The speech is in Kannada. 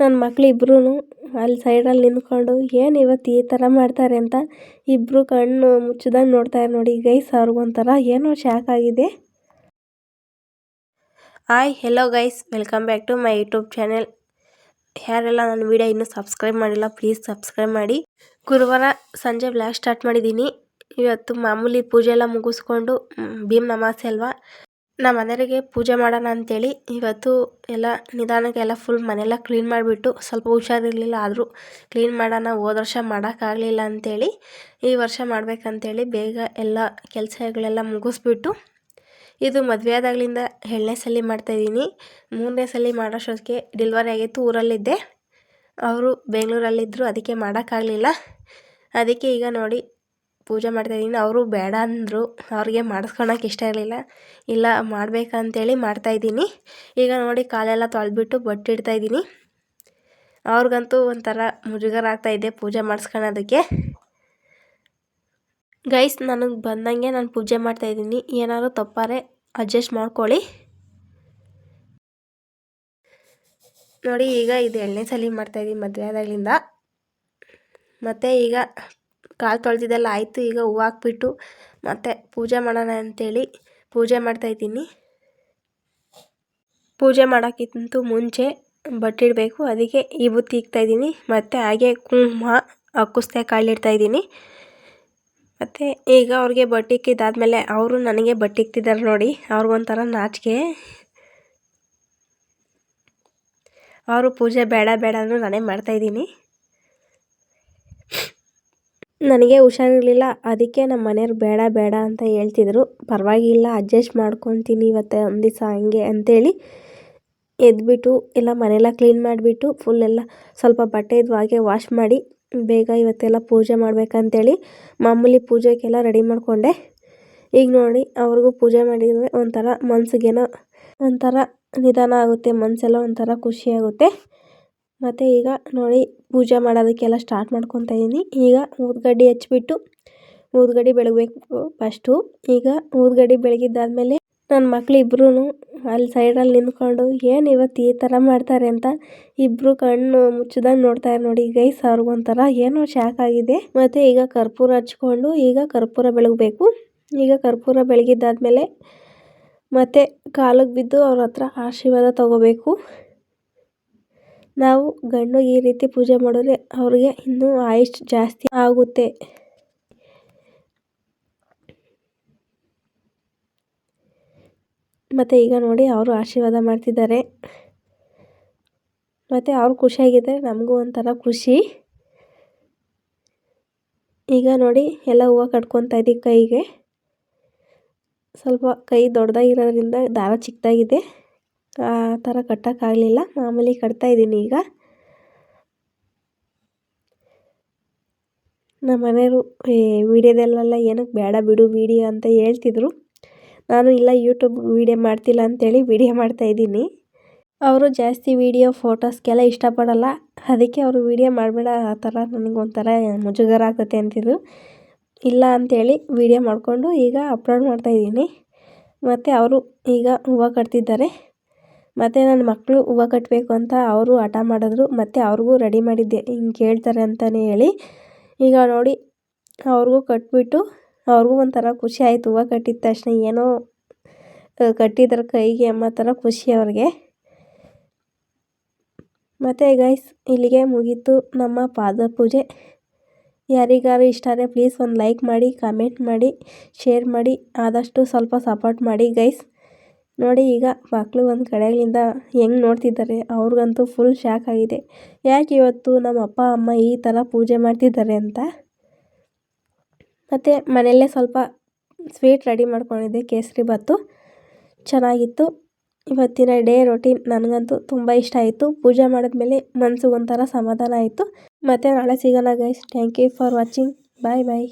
ನನ್ನ ಮಕ್ಳು ಇಬ್ರೂ ಅಲ್ಲಿ ಸೈಡಲ್ಲಿ ನಿಂತ್ಕೊಂಡು ಏನು ಇವತ್ತು ಈ ಥರ ಮಾಡ್ತಾರೆ ಅಂತ ಇಬ್ಬರು ಕಣ್ಣು ಮುಚ್ಚಿದಂಗೆ ನೋಡ್ತಾರೆ ನೋಡಿ ಗೈಸ್ ಅವ್ರಿಗೊಂಥರ ಏನೋ ಶಾಕ್ ಆಗಿದೆ. Hi hello guys welcome back to my YouTube channel ಯಾರೆಲ್ಲ ನನ್ನ ವಿಡಿಯೋ ಇನ್ನೂ ಸಬ್ಸ್ಕ್ರೈಬ್ ಮಾಡಿಲ್ಲ ಪ್ಲೀಸ್ ಸಬ್ಸ್ಕ್ರೈಬ್ ಮಾಡಿ. ಗುರುವಾರ ಸಂಜೆ ಬ್ಲಾಕ್ ಸ್ಟಾರ್ಟ್ ಮಾಡಿದ್ದೀನಿ. ಇವತ್ತು ಮಾಮೂಲಿ ಪೂಜೆ ಎಲ್ಲ ಮುಗಿಸ್ಕೊಂಡು ಭೀಮ್ ನಮಾಸೆ ಅಲ್ವಾ? ನಮ್ಮ ಮನೆಯವರಿಗೆ ಪೂಜೆ ಮಾಡೋಣ ಅಂತೇಳಿ ಇವತ್ತು ಎಲ್ಲ ನಿಧಾನಕ್ಕೆ ಎಲ್ಲ ಫುಲ್ ಮನೆಯೆಲ್ಲ ಕ್ಲೀನ್ ಮಾಡಿಬಿಟ್ಟು ಸ್ವಲ್ಪ ಹುಷಾರಿರಲಿಲ್ಲ ಆದರೂ ಕ್ಲೀನ್ ಮಾಡೋಣ, ಹೋದ ವರ್ಷ ಮಾಡೋಕ್ಕಾಗಲಿಲ್ಲ ಅಂಥೇಳಿ ಈ ವರ್ಷ ಮಾಡಬೇಕಂತೇಳಿ ಬೇಗ ಎಲ್ಲ ಕೆಲಸಗಳೆಲ್ಲ ಮುಗಿಸ್ಬಿಟ್ಟು ಇದು ಮದುವೆ ಆದಾಗಲಿಂದ ಎರಡನೇ ಸಲ ಮಾಡ್ತಾಯಿದ್ದೀನಿ ಮೂರನೇ ಸಲ ಮಾಡೋಷ್ಟೊತ್ತಿಗೆ ಡಿಲ್ವರಿ ಆಗಿತ್ತು, ಊರಲ್ಲಿದ್ದೆ. ಅವರು ಬೆಂಗಳೂರಲ್ಲಿದ್ದರು ಅದಕ್ಕೆ ಮಾಡೋಕ್ಕಾಗಲಿಲ್ಲ. ಅದಕ್ಕೆ ಈಗ ನೋಡಿ ಪೂಜೆ ಮಾಡ್ತಾಯಿದ್ದೀನಿ ಅವರು ಬೇಡ ಅಂದರು. ಅವ್ರಿಗೆ ಮಾಡಿಸ್ಕೊಳಕ್ಕೆ ಇಷ್ಟ ಇರಲಿಲ್ಲ. ಇಲ್ಲ, ಮಾಡಬೇಕಂತೇಳಿ ಮಾಡ್ತಾಯಿದ್ದೀನಿ ಈಗ ನೋಡಿ ಕಾಲೆಲ್ಲ ತೊಳೆದ್ಬಿಟ್ಟು ಬೊಟ್ಟು ಇಡ್ತಾಯಿದ್ದೀನಿ ಅವ್ರಿಗಂತೂ ಒಂಥರ ಮುಜುಗರ ಆಗ್ತಾಯಿದೆ ಪೂಜೆ ಮಾಡಿಸ್ಕೊಳೋದಕ್ಕೆ. ಗೈಸ್ ನನಗೆ ಬಂದಂಗೆ ನಾನು ಪೂಜೆ ಮಾಡ್ತಾಯಿದ್ದೀನಿ ಏನಾದರೂ ತಪ್ಪಾರೆ ಅಡ್ಜಸ್ಟ್ ಮಾಡ್ಕೊಳ್ಳಿ. ನೋಡಿ, ಈಗ ಇದು ಎಣ್ಣೆ ಸಲ ಮಾಡ್ತಾಯಿದ್ದೀನಿ ಮದುವೆ ಆದಾಗಲಿಂದ. ಮತ್ತು ಈಗ ಕಾಲು ತೊಳೆದಿದ್ದೆಲ್ಲ ಆಯಿತು, ಈಗ ಹೂವು ಹಾಕ್ಬಿಟ್ಟು ಮತ್ತು ಪೂಜೆ ಮಾಡೋಣ ಅಂಥೇಳಿ ಪೂಜೆ ಮಾಡ್ತಾಯಿದ್ದೀನಿ ಪೂಜೆ ಮಾಡೋಕ್ಕಿಂತ ಮುಂಚೆ ಬಟ್ಟಿಡಬೇಕು ಅದಕ್ಕೆ ಈ ಬುತ್ತಿ ಇಕ್ತಾಯಿದ್ದೀನಿ ಮತ್ತು ಹಾಗೆ ಕುಂಕುಮ ಹಕ್ಕುಸ್ತೆ ಕಾಳಿಡ್ತಾಯಿದ್ದೀನಿ ಮತ್ತು ಈಗ ಅವ್ರಿಗೆ ಬಟ್ಟೆ ಇಕ್ಕಿದ್ದಾದಮೇಲೆ ಅವರು ನನಗೆ ಬಟ್ಟೆ ಇಕ್ತಿದ್ದಾರೆ ನೋಡಿ ಅವ್ರಿಗೊಂಥರ ನಾಚಿಕೆ. ಅವರು ಪೂಜೆ ಬೇಡ ಬೇಡ ಅಂದರೂ ನಾನೇ ಮಾಡ್ತಾಯಿದ್ದೀನಿ ನನಗೆ ಹುಷಾರಿರಲಿಲ್ಲ, ಅದಕ್ಕೆ ನಮ್ಮ ಮನೆಯವ್ರು ಬೇಡ ಬೇಡ ಅಂತ ಹೇಳ್ತಿದ್ರು. ಪರವಾಗಿಲ್ಲ ಅಡ್ಜಸ್ಟ್ ಮಾಡ್ಕೊತೀನಿ ಇವತ್ತು ಒಂದು ದಿವಸ ಹಂಗೆ ಅಂತೇಳಿ ಎದ್ಬಿಟ್ಟು, ಎಲ್ಲ ಮನೆಯೆಲ್ಲ ಕ್ಲೀನ್ ಮಾಡಿಬಿಟ್ಟು ಫುಲ್ ಎಲ್ಲ ಸ್ವಲ್ಪ ಬಟ್ಟೆ ಇದ್ವು, ಹಾಗೆ ವಾಶ್ ಮಾಡಿ, ಬೇಗ ಇವತ್ತೆಲ್ಲ ಪೂಜೆ ಮಾಡಬೇಕಂತೇಳಿ ಮಾಮೂಲಿ ಪೂಜೆಗೆಲ್ಲ ರೆಡಿ ಮಾಡಿಕೊಂಡೆ. ಈಗ ನೋಡಿ, ಅವ್ರಿಗೂ ಪೂಜೆ ಮಾಡಿದರೆ ಒಂಥರ ಮನ್ಸಿಗೇನೋ ಒಂಥರ ನಿಧಾನ ಆಗುತ್ತೆ ಮನಸ್ಸೆಲ್ಲ ಒಂಥರ ಖುಷಿಯಾಗುತ್ತೆ ಮತ್ತು ಈಗ ನೋಡಿ ಪೂಜೆ ಮಾಡೋದಕ್ಕೆಲ್ಲ ಸ್ಟಾರ್ಟ್ ಮಾಡ್ಕೊತಾ ಇದ್ದೀನಿ ಈಗ ಊದ್ಗಡ್ಡಿ ಹಚ್ಬಿಟ್ಟು ಊದ್ಗಡ್ಡಿ ಬೆಳಗಬೇಕು ಫಸ್ಟು ಈಗ ಊದ್ಗಡ್ಡಿ ಬೆಳಗಿದ್ದಾದಮೇಲೆ ನನ್ನ ಮಕ್ಳು ಇಬ್ಬರೂ ಅಲ್ಲಿ ಸೈಡಲ್ಲಿ ನಿಂತ್ಕೊಂಡು ಏನು ಇವತ್ತು ಈ ಥರ ಮಾಡ್ತಾರೆ ಅಂತ ಇಬ್ಬರು ಕಣ್ಣು ಮುಚ್ಚಿದಂಗೆ ನೋಡ್ತಾರೆ ನೋಡಿ. ಗೈಸ್ ಅವ್ರಿಗೊಂಥರ ಏನೋ ಶಾಕ್ ಆಗಿದೆ. ಮತ್ತು ಈಗ ಕರ್ಪೂರ ಹಚ್ಕೊಂಡು ಈಗ ಕರ್ಪೂರ ಬೆಳಗಬೇಕು. ಈಗ ಕರ್ಪೂರ ಬೆಳಗಿದ್ದಾದಮೇಲೆ ಮತ್ತು ಕಾಲಿಗೆ ಬಿದ್ದು ಅವ್ರ ಹತ್ರ ಆಶೀರ್ವಾದ ತಗೋಬೇಕು. ನಾವು ಗಂಡು ಈ ರೀತಿ ಪೂಜೆ ಮಾಡಿದ್ರೆ ಅವ್ರಿಗೆ ಇನ್ನೂ ಆಯುಷ್ ಜಾಸ್ತಿ ಆಗುತ್ತೆ. ಮತ್ತು ಈಗ ನೋಡಿ ಅವರು ಆಶೀರ್ವಾದ ಮಾಡ್ತಿದ್ದಾರೆ. ಮತ್ತು ಅವ್ರು ಖುಷಿಯಾಗಿದ್ದಾರೆ, ನಮಗೂ ಒಂಥರ ಖುಷಿ. ಈಗ ನೋಡಿ ಎಲ್ಲ ಹೂವು ಕಟ್ಕೊತಾ ಇದ್ದೀವಿ ಕೈಗೆ. ಸ್ವಲ್ಪ ಕೈ ದೊಡ್ಡದಾಗಿರೋದ್ರಿಂದ ದಾರ ಚಿಕ್ಕದಾಗಿದೆ. ಆ ಥರ ಕಟ್ಟೋಕ್ಕಾಗಲಿಲ್ಲ. ಮಾಮೂಲಿ ಕಟ್ತಾಯಿದ್ದೀನಿ ಈಗ. ನಮ್ಮ ಮನೆಯವರು ವೀಡಿಯೋದಲ್ಲೆಲ್ಲ ಏನಕ್ಕೆ ಬೇಡ ಬಿಡು ವೀಡಿಯೋ ಅಂತ ಹೇಳ್ತಿದ್ರು. ನಾನು ಇಲ್ಲ ಯೂಟ್ಯೂಬ್ ವೀಡಿಯೋ ಮಾಡ್ತಿಲ್ಲ ಅಂತೇಳಿ ವೀಡಿಯೋ ಮಾಡ್ತಾಯಿದ್ದೀನಿ ಅವರು ಜಾಸ್ತಿ ವೀಡಿಯೋ, ಫೋಟೋಸ್ಗೆಲ್ಲ ಇಷ್ಟಪಡಲ್ಲ. ಅದಕ್ಕೆ ಅವರು ವೀಡಿಯೋ ಮಾಡಬೇಡ, ಆ ಥರ ನನಗೊಂಥರ ಮುಜುಗರ ಆಗುತ್ತೆ ಅಂತಿದ್ರು. ಇಲ್ಲ ಅಂಥೇಳಿ ವೀಡಿಯೋ ಮಾಡಿಕೊಂಡು ಈಗ ಅಪ್ಲೋಡ್ ಮಾಡ್ತಾಯಿದ್ದೀನಿ ಮತ್ತು ಅವರು ಈಗ ಹೂವು ಕಟ್ತಿದ್ದಾರೆ. ಮತ್ತು ನನ್ನ ಮಕ್ಕಳು ಹೂವು ಕಟ್ಟಬೇಕು ಅಂತ ಅವರು ಹಠ ಮಾಡಿದ್ರು, ಮತ್ತು ಅವ್ರಿಗೂ ರೆಡಿ ಮಾಡಿದ್ದೆ. ಹಿಂಗೆ ಕೇಳ್ತಾರೆ ಅಂತಲೇ ಹೇಳಿ, ಈಗ ನೋಡಿ ಅವ್ರಿಗೂ ಕಟ್ಬಿಟ್ಟು ಅವ್ರಿಗೂ ಒಂಥರ ಖುಷಿ ಆಯಿತು. ಹೂವು ಕಟ್ಟಿದ ತಕ್ಷಣ ಏನೋ ಕಟ್ಟಿದ್ರೆ ಕೈಗೆ ಅಮ್ಮ ಥರ ಖುಷಿ ಅವ್ರಿಗೆ. ಮತ್ತು ಗೈಸ್ ಇಲ್ಲಿಗೆ ಮುಗೀತು ನಮ್ಮ ಪಾದ ಪೂಜೆ. ಯಾರಿಗಾರು ಇಷ್ಟ ಆದರೆ ಪ್ಲೀಸ್ ಒಂದು ಲೈಕ್ ಮಾಡಿ ಕಮೆಂಟ್ ಮಾಡಿ ಶೇರ್ ಮಾಡಿ, ಆದಷ್ಟು ಸ್ವಲ್ಪ ಸಪೋರ್ಟ್ ಮಾಡಿ ಗೈಸ್ ನೋಡಿ ಈಗ ಮಕ್ಕಳು ಒಂದು ಕಡೆಯಿಂದ ಹೆಂಗೆ ನೋಡ್ತಿದ್ದಾರೆ, ಅವ್ರಿಗಂತೂ ಫುಲ್ ಶಾಕ್ ಆಗಿದೆ. ಯಾಕೆ ಇವತ್ತು ನಮ್ಮ ಅಪ್ಪ, ಅಮ್ಮ ಈ ಥರ ಪೂಜೆ ಮಾಡ್ತಿದ್ದಾರೆ ಅಂತ? ಮತ್ತು ಮನೆಯಲ್ಲೇ ಸ್ವಲ್ಪ ಸ್ವೀಟ್ ರೆಡಿ ಮಾಡ್ಕೊಂಡಿದ್ದೆ, ಕೇಸರಿ ಬಾತು ಚೆನ್ನಾಗಿತ್ತು. ಇವತ್ತಿನ ಡೇ ರೊಟೀನ್ ನನಗಂತೂ ತುಂಬ ಇಷ್ಟ ಆಯಿತು. ಪೂಜೆ ಮಾಡಿದ್ಮೇಲೆ ಮನಸ್ಸಿಗೆ ಒಂಥರ ಸಮಾಧಾನ ಆಯಿತು. ಮತ್ತು ನಾಳೆ ಸಿಗೋಣ guys thank you for watching bye bye